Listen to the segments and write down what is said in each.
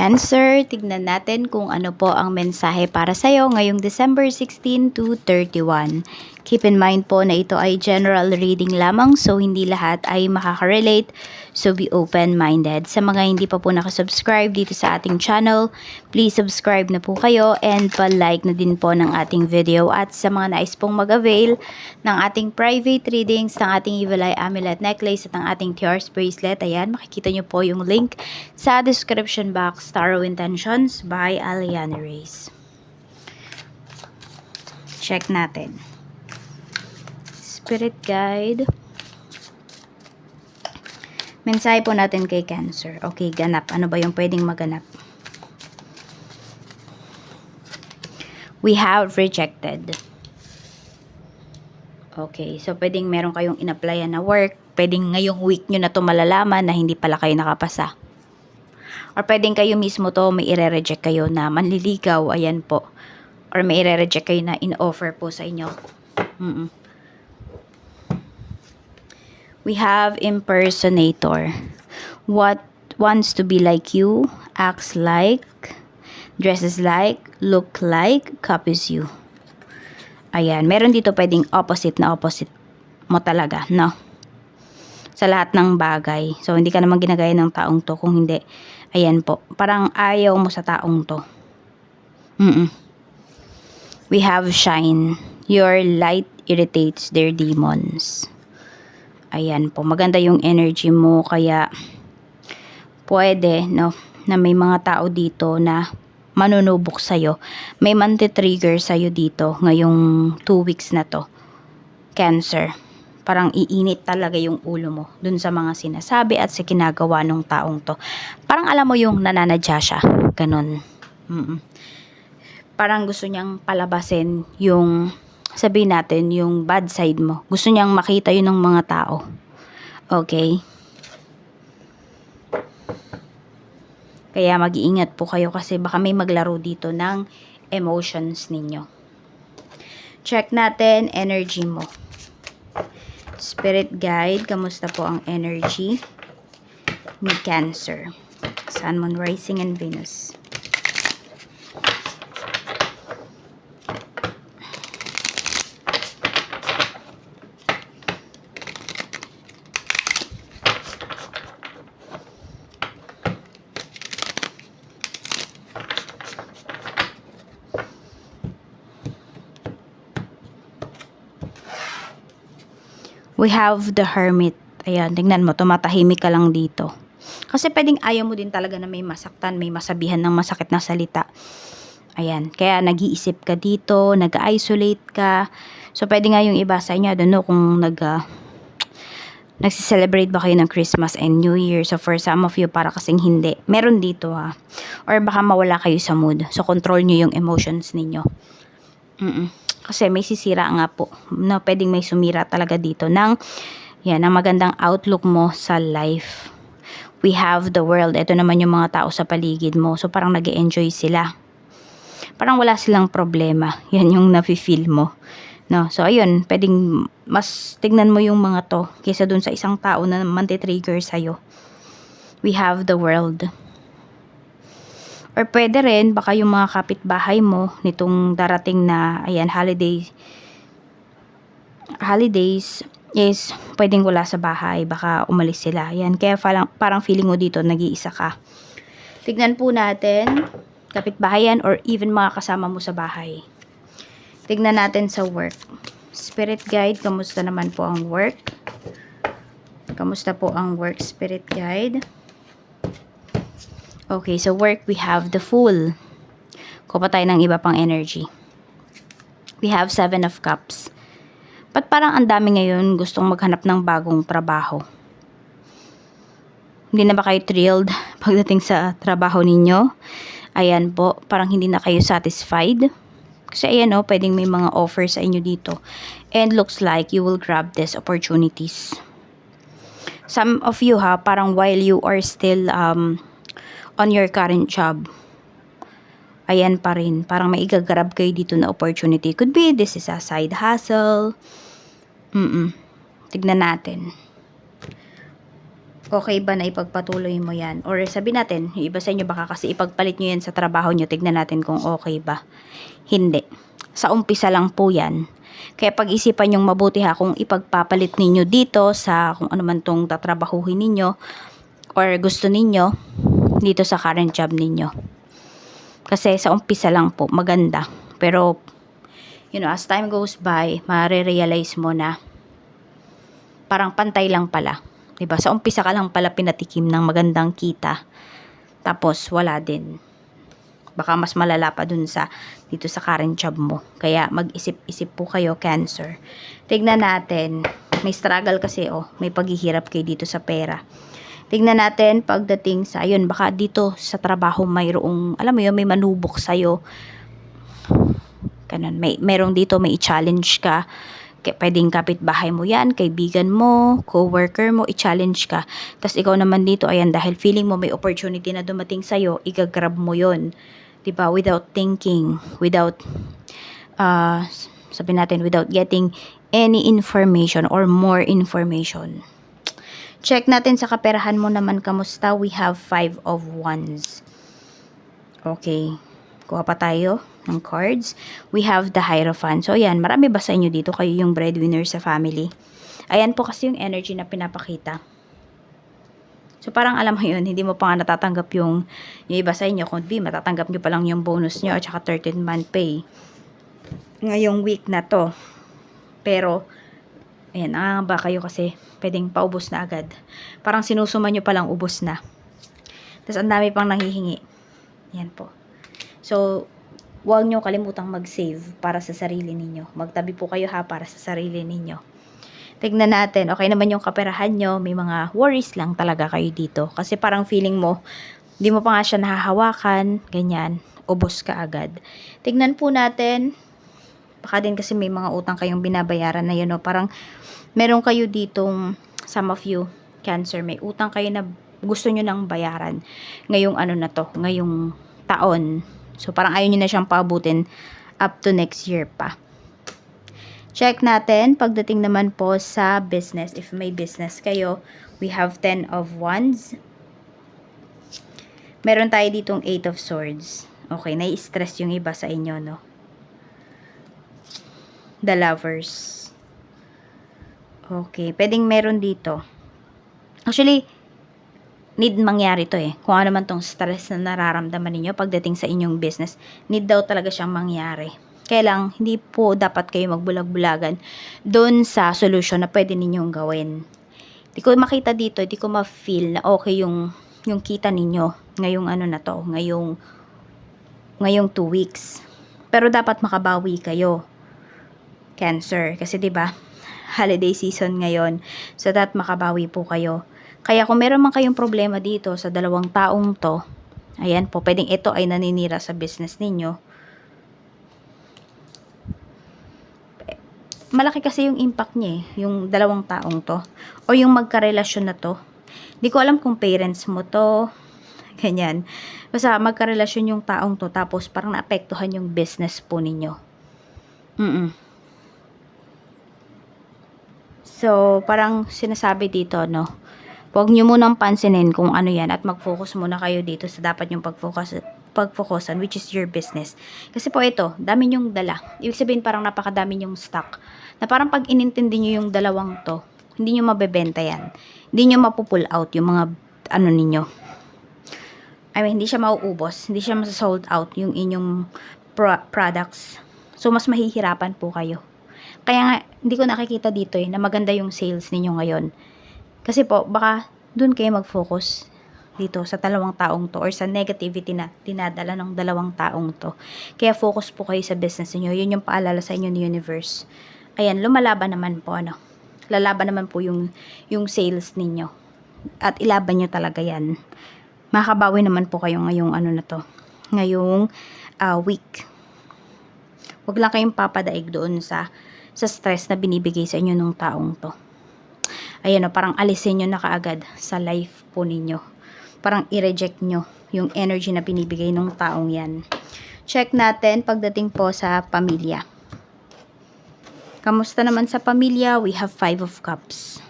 Cancer, tignan natin kung ano po ang mensahe para sa'yo ngayong December 16 to 31. Keep in mind po na ito ay general reading lamang so hindi lahat ay makaka-relate. So be open-minded. Sa mga hindi pa po nakasubscribe dito sa ating channel, please subscribe na po kayo and pa-like na din po ng ating video. At sa mga nais pong mag-avail ng ating private readings, ng ating Evil Eye Amulet Necklace at ng ating Tears Bracelet, ayan, makikita nyo po yung link sa description box, Tarot Intentions by Aliana Reyes. Check natin. Spirit Guide. Mensahe po natin kay Cancer. Okay, ganap. Ano ba yung pwedeng maganap? We have rejected. Okay, so pwedeng meron kayong in-applyan na work. Pwedeng ngayong week nyo na to malalaman na hindi pala kayo nakapasa. Or pwedeng kayo mismo to may ire-reject kayo na manliligaw. Ayan po. Or may ire-reject kayo na in-offer po sa inyo. Mm-mm. We have impersonator. What wants to be like you, acts like, dresses like, look like, copies you. Ayan, meron dito pwedeng opposite na opposite mo talaga, no? Sa lahat ng bagay. So, hindi ka naman ginagaya ng taong to kung hindi. Ayan po, parang ayaw mo sa taong to. Mm-mm. We have shine. Your light irritates their demons. Ayan po, maganda yung energy mo kaya pwede no na may mga tao dito na manunubok sa'yo. May mantitrigger sa'yo dito ngayong 2 weeks na to. Cancer. Parang iinit talaga yung ulo mo dun sa mga sinasabi at sa ginagawa ng taong to. Parang alam mo yung nananadya siya. Ganon. Mm-mm. Parang gusto niyang palabasin yung sabihin natin, yung bad side mo. Gusto niyang makita yun ng mga tao. Okay? Kaya mag-iingat po kayo kasi baka may maglaro dito ng emotions ninyo. Check natin energy mo. Spirit guide, kamusta po ang energy ni Cancer? Sun, Moon, Rising, and Venus. We have the hermit. Ayan, tingnan mo, tumatahimik ka lang dito. Kasi pwedeng ayaw mo din talaga na may masaktan, may masabihan ng masakit na salita. Ayan, kaya nag-iisip ka dito, nag-isolate ka. So, pwede nga yung iba sa inyo, I don't know kung nag, uh, nagsiselebrate ba kayo ng Christmas and New Year. So, for some of you, para kasing hindi. Meron dito ha. Or baka mawala kayo sa mood. So, control nyo yung emotions ninyo. Mm-mm. Kasi may sisira nga po. Na pwedeng may sumira talaga dito ng yan, ang magandang outlook mo sa life. We have the world. Ito naman yung mga tao sa paligid mo. So parang nag enjoy sila. Parang wala silang problema. Yan yung nafe-feel mo. No? So ayun, pwedeng mas tignan mo yung mga to kaysa dun sa isang tao na mantitrigger sa'yo. We have the world. Or pwede rin, baka yung mga kapitbahay mo nitong darating na, ayan, holiday, holidays is pwedeng wala sa bahay, baka umalis sila. Ayan, kaya parang, parang feeling mo dito, nag-iisa ka. Tignan po natin, kapitbahayan or even mga kasama mo sa bahay. Tignan natin sa work. Spirit guide, kamusta naman po ang work? Kamusta po ang work spirit guide? Okay, so work, we have the Fool. Kuha tayo ng iba pang energy. We have Seven of Cups. Ba't parang ang dami ngayon gustong maghanap ng bagong trabaho? Hindi na ba kayo thrilled pagdating sa trabaho ninyo? Ayan po, parang hindi na kayo satisfied. Kasi ayan o, pwedeng may mga offers sa inyo dito. And looks like you will grab these opportunities. Some of you ha, parang while you are still um, on your current job, ayan pa rin, parang may igagrab kayo dito na opportunity. Could be this is a side hustle. Mm-mm. Tignan natin. okay ba na ipagpatuloy mo yan? Or sabi natin, yung iba sa inyo baka kasi ipagpalit nyo yan sa trabaho nyo, tignan natin kung okay ba. Hindi. Sa umpisa lang po yan. Kaya pag-isipan yung mabuti ha kung ipagpapalit ninyo dito sa kung ano man tong tatrabahuhin ninyo or gusto ninyo dito sa current job ninyo. Kasi sa umpisa lang po, maganda. Pero, you know, as time goes by, marirealize mo na parang pantay lang pala. 'Di ba? Sa umpisa ka lang pala pinatikim ng magandang kita. Tapos wala din. Baka mas malala pa dun sa dito sa current job mo. Kaya mag-isip-isip po kayo, Cancer. Tignan natin. May struggle kasi oh, may paghihirap kayo dito sa pera. Tignan natin pagdating sa ayun, baka dito sa trabaho mayroong, alam mo yun, may manubok sa'yo. Ganun, may, merong dito, may i-challenge ka K- pwedeng kapitbahay mo yan, kaibigan mo, co-worker mo, i-challenge ka. Tapos ikaw naman dito, ayan, dahil feeling mo may opportunity na dumating sa'yo, igagrab mo yon 'di ba Without thinking, without, uh, sabi natin, without getting any information or more information. Check natin sa kaperahan mo naman kamusta. We have five of wands. Okay. Kuha pa tayo ng cards. We have the Hierophant. So, ayan, marami ba sa inyo dito? Kayo yung breadwinner sa family. Ayan po kasi yung energy na pinapakita. So, parang alam mo yun, hindi mo pa nga natatanggap yung, yung iba sa inyo. Kung di, matatanggap nyo pa lang yung bonus nyo at saka 13 month pay. Ngayong week na to. Pero, ayan, ba kayo kasi pwedeng paubos na agad. Parang sinusuma nyo palang ubos na. Tapos, ang dami pang nanghihingi. Yan po. So, huwag nyo kalimutang mag-save para sa sarili ninyo. Magtabi po kayo ha para sa sarili ninyo. Tignan natin, okay naman yung kaperahan nyo, may mga worries lang talaga kayo dito. Kasi parang feeling mo, di mo pa nga siya nahahawakan, ganyan, ubos ka agad. Tignan po natin, baka din kasi may mga utang kayong binabayaran na yun, no? parang meron kayo ditong, some of you, cancer, may utang kayo na gusto nyo nang bayaran ngayong ano na to, ngayong taon, So, parang ayaw nyo na siyang paabutin up to next year pa. Check natin, pagdating naman po sa business, if may business kayo, we have 10 of wands. Meron tayo ditong 8 of swords. Okay, nai-stress yung iba sa inyo, no? The lovers. Okay, pwedeng meron dito. Actually, need mangyari to eh. Kung ano man tong stress na nararamdaman ninyo pagdating sa inyong business, need daw talaga siyang mangyari. Kaya lang, hindi po dapat kayo magbulag-bulagan doon sa solution na pwede ninyong gawin. Hindi ko makita dito, hindi ko ma-feel na okay yung, yung kita ninyo ngayong ano na to, ngayong, ngayong two weeks. Pero dapat makabawi kayo. Cancer. Kasi 'di ba holiday season ngayon. So that makabawi po kayo. Kaya kung meron man kayong problema dito sa dalawang taong to, ayan po, pwedeng ito ay naninira sa business ninyo. Malaki kasi yung impact niya eh, yung dalawang taong to. O yung magkarelasyon na to. Hindi ko alam kung parents mo to, ganyan. Basta magkarelasyon yung taong to, tapos parang naapektuhan yung business po ninyo. Mm-mm. So, parang sinasabi dito, no, Huwag nyo munang pansinin kung ano yan at mag-focus muna kayo dito sa dapat yung pag-focus pag-focusan which is your business. Kasi po ito, dami nyong dala. Ibig sabihin parang napakadami nyong stock. Na parang pag inintindi nyo yung dalawang to, hindi nyo mabebenta yan. Hindi nyo mapupull out yung mga ano ninyo. I mean, hindi siya mauubos. Hindi siya masold out yung inyong pro- products. So, mas mahihirapan po kayo. Kaya nga, hindi ko nakikita dito eh, na maganda yung sales ninyo ngayon kasi po, baka dun kayo mag-focus dito sa dalawang taong to or sa negativity na dinadala ng dalawang taong to. Kaya focus po kayo sa business niyo. Yun yung paalala sa inyo ni universe. Ayan, lumalaban naman po ano. Lalaban naman po yung yung sales ninyo. At ilaban niyo talaga 'yan. Makabawi naman po kayo ngayong ano na to. Ngayong uh, week. Huwag lang kayong papadaig doon sa sa stress na binibigay sa inyo ng taong to ayan o, parang alisin nyo na kaagad sa life po ninyo. Parang i-reject nyo yung energy na binibigay ng taong yan. Check natin pagdating po sa pamilya. Kamusta naman sa pamilya? We have five of cups.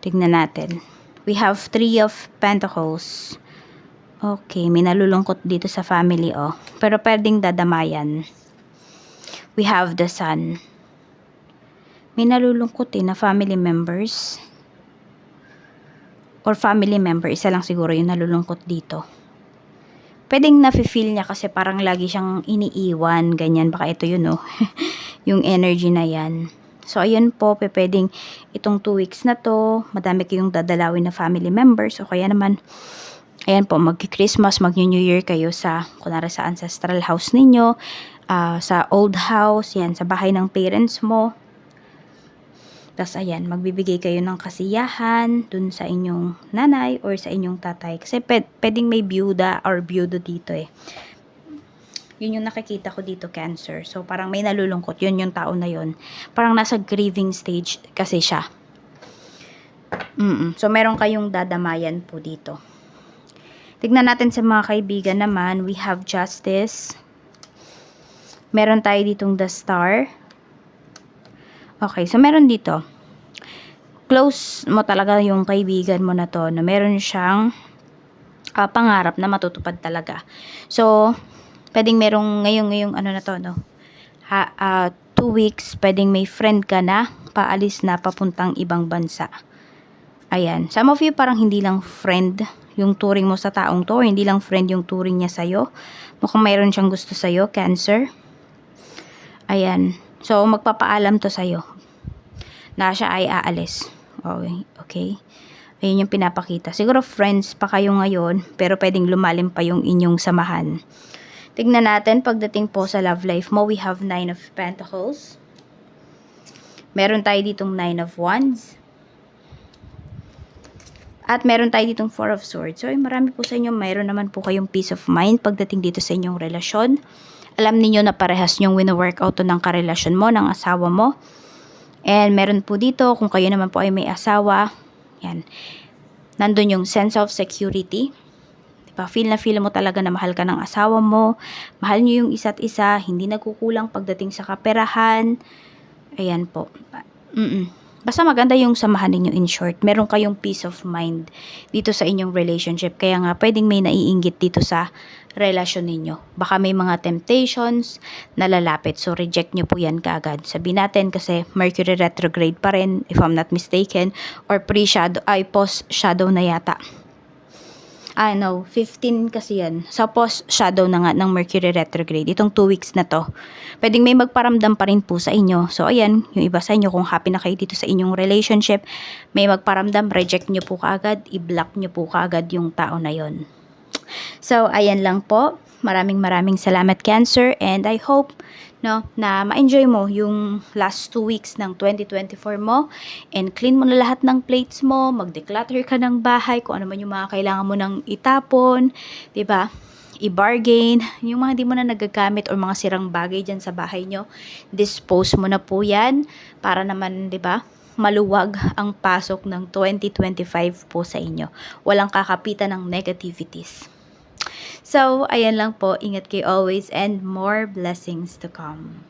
Tignan natin. We have Three of Pentacles. Okay, may nalulungkot dito sa family, oh. Pero pwedeng dadamayan. We have the Sun. May nalulungkot eh na family members. Or family member, isa lang siguro yung nalulungkot dito. Pwedeng nafe-feel niya kasi parang lagi siyang iniiwan, ganyan. Baka ito yun, oh. yung energy na yan. So, ayun po, pwedeng itong two weeks na to, madami kayong dadalawin na family members. O kaya naman, ayan po, mag-Christmas, mag-New Year kayo sa, kunwari sa ancestral house ninyo, ah, sa old house, yan, sa bahay ng parents mo. Tapos ayan, magbibigay kayo ng kasiyahan dun sa inyong nanay or sa inyong tatay. Kasi ped, pwedeng may byuda or byudo dito eh. Yun yung nakikita ko dito, cancer. So, parang may nalulungkot. Yun yung tao na yun. Parang nasa grieving stage kasi siya. Mm So, meron kayong dadamayan po dito. Tignan natin sa mga kaibigan naman. We have justice. Meron tayo ditong the star. Okay, so meron dito. Close mo talaga yung kaibigan mo na to na meron siyang ah, pangarap na matutupad talaga. So, pwedeng merong ngayong ngayong ano na to, no? Ha, ah, two weeks, pwedeng may friend ka na, paalis na papuntang ibang bansa. Ayan. Some of you parang hindi lang friend yung turing mo sa taong to, hindi lang friend yung turing niya sa'yo. Mukhang mayroon siyang gusto sa'yo, cancer. Ayan. So, magpapaalam to sa'yo na siya ay aalis. Okay. okay. Ayun yung pinapakita. Siguro friends pa kayo ngayon, pero pwedeng lumalim pa yung inyong samahan. Tignan natin, pagdating po sa love life mo, we have Nine of Pentacles. Meron tayo ditong Nine of Wands. At meron tayo ditong Four of Swords. So, marami po sa inyo, mayroon naman po kayong peace of mind pagdating dito sa inyong relasyon. Alam niyo na parehas nyong wino-workout to ng karelasyon mo, ng asawa mo. And meron po dito, kung kayo naman po ay may asawa, yan, nandun yung sense of security. Diba? Feel na feel mo talaga na mahal ka ng asawa mo, mahal niyo yung isa't isa, hindi nagkukulang pagdating sa kaperahan. Ayan po. Mm-mm. Basta maganda yung samahan ninyo in short. Meron kayong peace of mind dito sa inyong relationship. Kaya nga, pwedeng may naiinggit dito sa relasyon ninyo. Baka may mga temptations na lalapit. So, reject nyo po yan kaagad. Sabi natin kasi Mercury retrograde pa rin, if I'm not mistaken, or pre-shadow, ay post-shadow na yata. I know, 15 kasi yan. Sa post-shadow na nga ng Mercury retrograde. Itong 2 weeks na to. Pwedeng may magparamdam pa rin po sa inyo. So, ayan, yung iba sa inyo, kung happy na kayo dito sa inyong relationship, may magparamdam, reject nyo po kaagad, i-block nyo po kaagad yung tao na yon. So, ayan lang po. Maraming maraming salamat Cancer and I hope no na ma-enjoy mo yung last two weeks ng 2024 mo and clean mo na lahat ng plates mo, mag-declutter ka ng bahay kung ano man yung mga kailangan mo nang itapon, 'di ba? i-bargain, yung mga hindi mo na nagagamit or mga sirang bagay dyan sa bahay nyo, dispose mo na po yan para naman, di ba, maluwag ang pasok ng 2025 po sa inyo. Walang kakapitan ng negativities. So, ayan lang po. Ingat kayo always and more blessings to come.